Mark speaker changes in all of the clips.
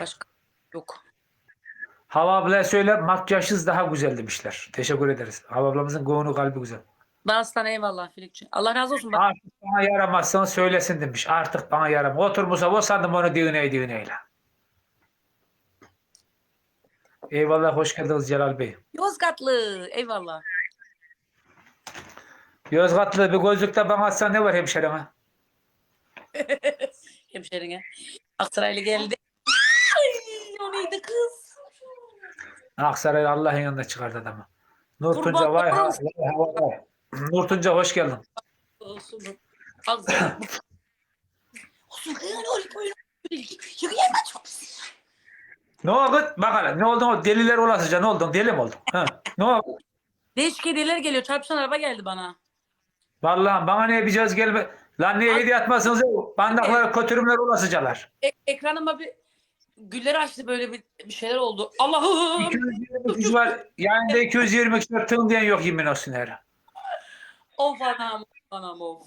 Speaker 1: Başka yok.
Speaker 2: Hava ablaya söyle makyajsız daha güzel demişler. Teşekkür ederiz. Hava ablamızın gonu kalbi güzel.
Speaker 1: Danstan eyvallah Filikçi. Allah razı olsun. Bak,
Speaker 2: Artık bana yaramazsan söylesin demiş. Artık bana yaram. Otur Musa o sandım onu düğüne düğüneyle. Eyvallah hoş geldiniz Celal Bey.
Speaker 1: Yozgatlı. Eyvallah.
Speaker 2: Yozgatlı bir gözlükte bana atsan ne var hemşerine?
Speaker 1: Hemşerine. Aksaraylı geldi. Kız?
Speaker 2: Aksaray Allah'ın yanına çıkardı adamı. Nur Tunca vay ha. Nur Tunca hoş geldin. Ne oldu? Bakalım ne oldu? O deliler olasıca ne oldun? Deli mi oldun? Ha. Ne oldu?
Speaker 1: Değişik hediyeler geliyor. Çarpışan araba geldi bana.
Speaker 2: Vallahi bana ne yapacağız gelme. Lan niye hediye atmazsınız? Bandaklar kötürümler olasıcalar.
Speaker 1: E- ekranıma bir güller açtı böyle bir, bir şeyler oldu. Allah'ım.
Speaker 2: 220 kişi var. Yani de 220 kişi var. Tım diyen yok yemin olsun her.
Speaker 1: Of anam. Anam of.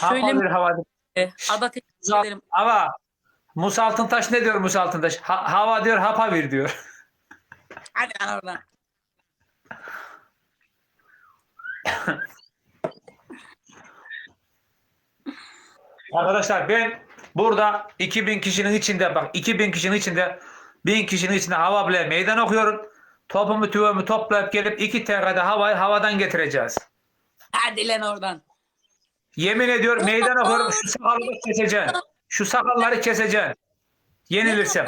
Speaker 1: Şöyle
Speaker 2: bir hava.
Speaker 1: mi? Ada teşekkür ederim.
Speaker 2: Hava. Musa Altıntaş ne diyor Musa Altıntaş? Ha- hava diyor hapa bir diyor.
Speaker 1: Hadi lan oradan.
Speaker 2: Arkadaşlar ben burada 2000 kişinin içinde bak 2000 kişinin içinde 1000 kişinin içinde hava bile meydan okuyorum. Topumu tüvümü toplayıp gelip 2 TL'de havayı havadan getireceğiz.
Speaker 1: Hadi lan oradan.
Speaker 2: Yemin ediyorum meydan okuyorum şu sakalları keseceksin. Şu sakalları keseceksin. Yenilirsem.